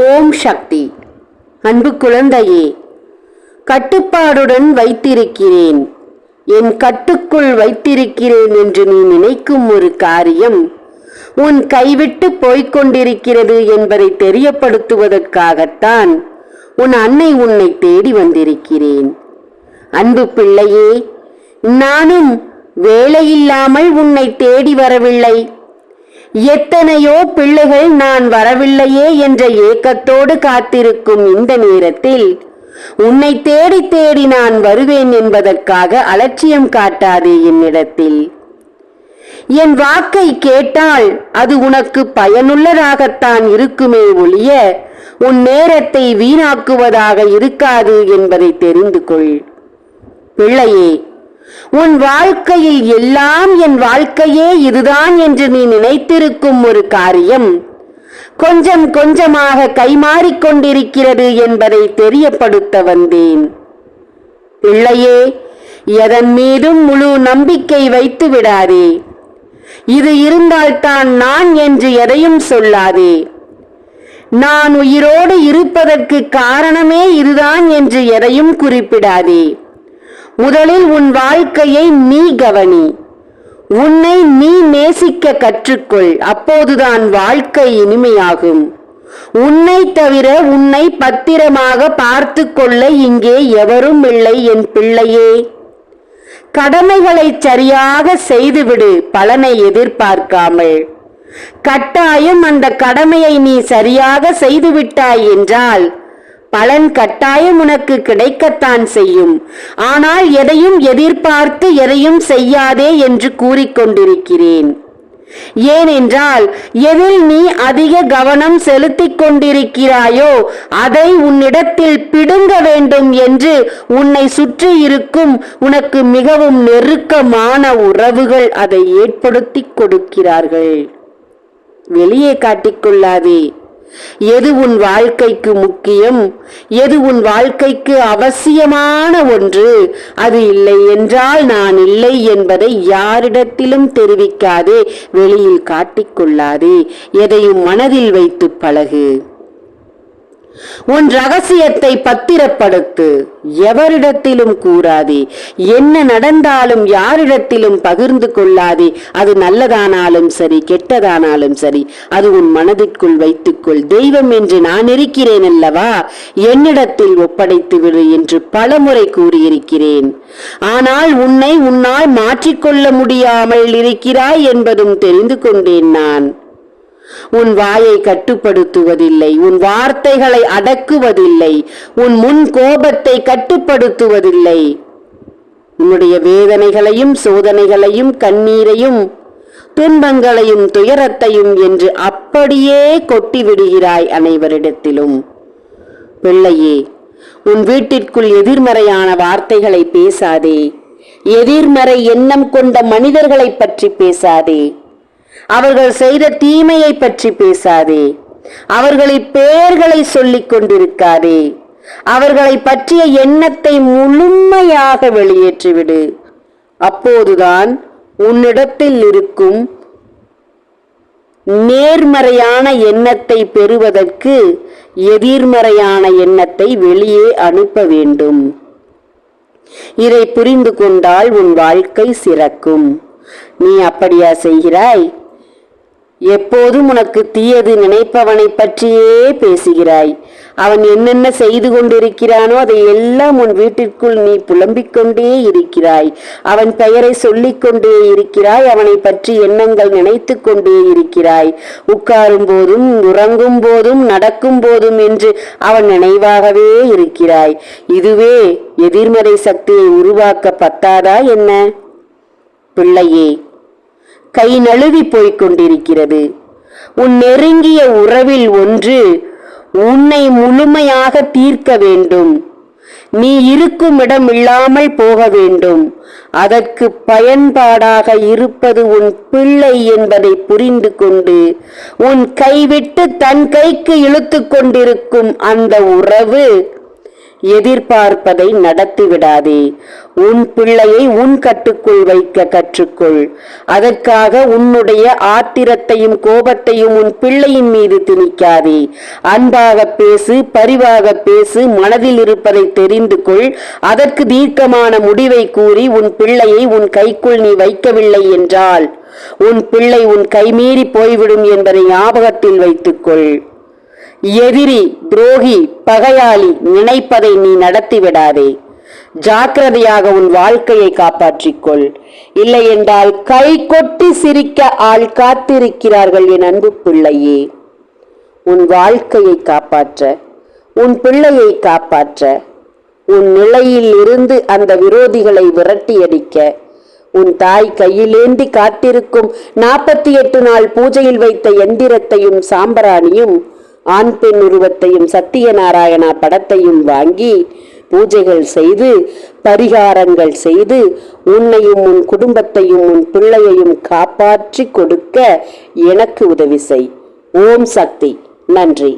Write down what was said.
ஓம் சக்தி. அன்பு குழந்தையே கட்டுப்பாடுடன் வைத்திருக்கிறேன். என் கட்டுக்குள் வைத்திருக்கிறேன் என்று நீ நினைக்கும் ஒரு காரியம் உன் கைவிட்டு போய்க் கொண்டிருக்கிறது என்பதை தெரியப்படுத்துவதற்காகத்தான் உன் அன்னை உன்னை தேடி வந்திருக்கிறேன். அன்பு பிள்ளையே நானும் வேலையில்லாமல் உன்னை தேடி வரவில்லை. எத்தனையோ பிள்ளைகள் நான் வரவில்லையே என்ற ஏக்கத்தோடு காத்திருக்கும் இந்த நேரத்தில் உன்னை தேடி தேடி நான் வருவேன் என்பதற்காக அலட்சியம் காட்டாதே என்னிடத்தில். என் வாக்கை கேட்டால் அது உனக்கு பயனுள்ளதாகத்தான் இருக்குமே ஒழிய உன் நேரத்தை வீணாக்குவதாக இருக்காது என்பதை தெரிந்து கொள். பிள்ளையே உன் வாழ்க்கையில் எல்லாம் என் வாழ்க்கையே இதுதான் என்று நீ நினைத்திருக்கும் ஒரு காரியம். கொஞ்சம் கொஞ்சமாக கைமாறிக்கொண்டிருக்கிறது என்பதை தெரியப்படுத்த வந்தேன். பிள்ளையே எதன் மீதும் முழு நம்பிக்கை வைத்து விடாதே. இது இருந்தால்தான் நான் என்று எதையும் சொல்லாதே. நான் உயிரோடு இருப்பதற்கு காரணமே இதுதான் என்று எதையும் குறிப்பிடாதே. முதலில் உன் வாழ்க்கையை நீ கவனி. உன்னை நீ நேசிக்க கற்றுக்கொள். அப்போதுதான் வாழ்க்கை இனிமையாகும். உன்னை தவிர உன்னை பத்திரமாக பார்த்து கொள்ள இங்கே எவரும் இல்லை என் பிள்ளையே. கடமைகளை சரியாக செய்துவிடு பலனை எதிர்பார்க்காமல். கட்டாயம் அந்த கடமையை நீ சரியாக செய்துவிட்டாய் என்றால் பலன் கட்டாயம் உனக்கு கிடைக்கத்தான் செய்யும். ஆனால் எதையும் எதிர்பார்த்து எதையும் செய்யாதே என்று கூறிக்கொண்டிருக்கிறேன். ஏனென்றால் எதில் நீ அதிக கவனம் செலுத்திக் கொண்டிருக்கிறாயோ அதை உன்னிடத்தில் பிடுங்க வேண்டும் என்று உன்னை சுற்றி இருக்கும் உனக்கு மிகவும் நெருக்கமான உறவுகள் அதை ஏற்படுத்திக் கொடுக்கிறார்கள். வெளியே காட்டிக்கொள்ளாதே எது உன் வாழ்க்கைக்கு முக்கியம்? எது உன் வாழ்க்கைக்கு அவசியமான ஒன்று? அது இல்லை என்றால் நான் இல்லை என்பதை யாரிடத்திலும் தெரிவிக்காதே வெளியில் காட்டிக்கொள்ளாதே எதையும் மனதில் வைத்து பழகு. உன் ரகசியத்தை பத்திரப்படுத்து. எவரிடத்திலும் கூறாதே. என்ன நடந்தாலும் யாரிடத்திலும் பகிர்ந்து கொள்ளாதே. அது நல்லதானாலும் சரி கெட்டதானாலும் சரி அது உன் மனதிற்குள் வைத்துக்கொள். தெய்வம் என்று நான் இருக்கிறேன் அல்லவா? என்னிடத்தில் ஒப்படைத்து விடு என்று பலமுறை கூறியிருக்கிறேன். ஆனால் உன்னை உன்னால் மாற்றிக்கொள்ள முடியாமல் இருக்கிறாய் என்பதும் தெரிந்து கொண்டேன் நான். உன் வாயை கட்டுப்படுத்துவதில்லை உன் வார்த்தைகளை அடக்குவதில்லை உன் முன் கோபத்தை கட்டுப்படுத்துவதில்லை. உன்னுடைய வேதனைகளையும் சோதனைகளையும் கண்ணீரையும் துன்பங்களையும் துயரத்தையும் என்று அப்படியே கொட்டி விடுகிறாய் அனைவரிடத்திலும். பிள்ளையே உன் வீட்டிற்குள் எதிர்மறையான வார்த்தைகளை பேசாதே. எதிர்மறை எண்ணம் கொண்ட மனிதர்களைப் பற்றி பேசாதே. அவர்கள் செய்த தீமையை பற்றி பேசாதே. அவர்களின் பெயர்களை சொல்லிக் கொண்டிருக்காதே. அவர்களை பற்றிய எண்ணத்தை முழுமையாக வெளியேற்றிவிடு. அப்போதுதான் உன்னிடத்தில் இருக்கும் நேர்மறையான எண்ணத்தை பெறுவதற்கு எதிர்மறையான எண்ணத்தை வெளியே அனுப்ப வேண்டும். இதை புரிந்து கொண்டால் உன் வாழ்க்கை சிறக்கும். நீ அப்படியா செய்கிறாய்? எப்போதும் உனக்கு தீயது நினைப்பவனை பற்றியே பேசுகிறாய். அவன் என்னென்ன செய்து கொண்டிருக்கிறானோ அதை எல்லாம் உன் வீட்டிற்குள் நீ புலம்பிக் கொண்டே இருக்கிறாய். அவன் பெயரை சொல்லிக் கொண்டே இருக்கிறாய். அவனை பற்றி எண்ணங்கள் நினைத்து கொண்டே இருக்கிறாய். உட்காரும் போதும் உறங்கும் போதும் நடக்கும் போதும் என்று அவன் நினைவாகவே இருக்கிறாய். இதுவே எதிர்மறை சக்தியை உருவாக்க பத்தாதா என்ன? பிள்ளையே கை நழுவி போய்க் கொண்டிருக்கிறது உன் நெருங்கிய உறவில் ஒன்று உன்னை முழுமையாக தீர்க்க வேண்டும். நீ இருக்கும் இடம் இல்லாமல் போக வேண்டும். அதற்கு பயன்பாடாக இருப்பது உன் பிள்ளை என்பதை புரிந்து கொண்டு உன் கைவிட்டு தன் கைக்கு இழுத்து கொண்டிருக்கும் அந்த உறவு எதிர்பார்ப்பதை நடத்திவிடாதே. உன் பிள்ளையை உன் கட்டுக்குள் வைக்க கற்றுக்கொள். அதற்காக உன்னுடைய ஆத்திரத்தையும் கோபத்தையும் உன் பிள்ளையின் மீது திணிக்காதே. அன்பாக பேசு பரிவாக பேசு மனதில் இருப்பதை தெரிந்து கொள். அதற்கு தீர்க்கமான முடிவை கூறி உன் பிள்ளையை உன் கைக்குள் நீ வைக்கவில்லை என்றால் உன் பிள்ளை உன் கைமீறி போய்விடும் என்பதை ஞாபகத்தில் வைத்துக்கொள். எதிரி துரோகி பகையாளி நினைப்பதை நீ நடத்திவிடாதே. ஜாக்கிரதையாக உன் வாழ்க்கையை காப்பாற்றிக்கொள். இல்லை என்றால் கை கொட்டி சிரிக்க ஆள் காத்திருக்கிறார்கள் என் அன்பு பிள்ளையே. உன் வாழ்க்கையை காப்பாற்ற உன் பிள்ளையை காப்பாற்ற உன் நிலையில் இருந்து அந்த விரோதிகளை விரட்டியடிக்க உன் தாய் கையிலேந்தி காத்திருக்கும் நாற்பத்தி எட்டு நாள் பூஜையில் வைத்த எந்திரத்தையும் சாம்பராணியும் ஆண் பெண் உருவத்தையும் சத்தியநாராயணா படத்தையும் வாங்கி பூஜைகள் செய்து பரிகாரங்கள் செய்து உன்னையும் உன் குடும்பத்தையும் உன் பிள்ளையையும் காப்பாற்றி கொடுக்க எனக்கு உதவி செய். ஓம் சக்தி. நன்றி.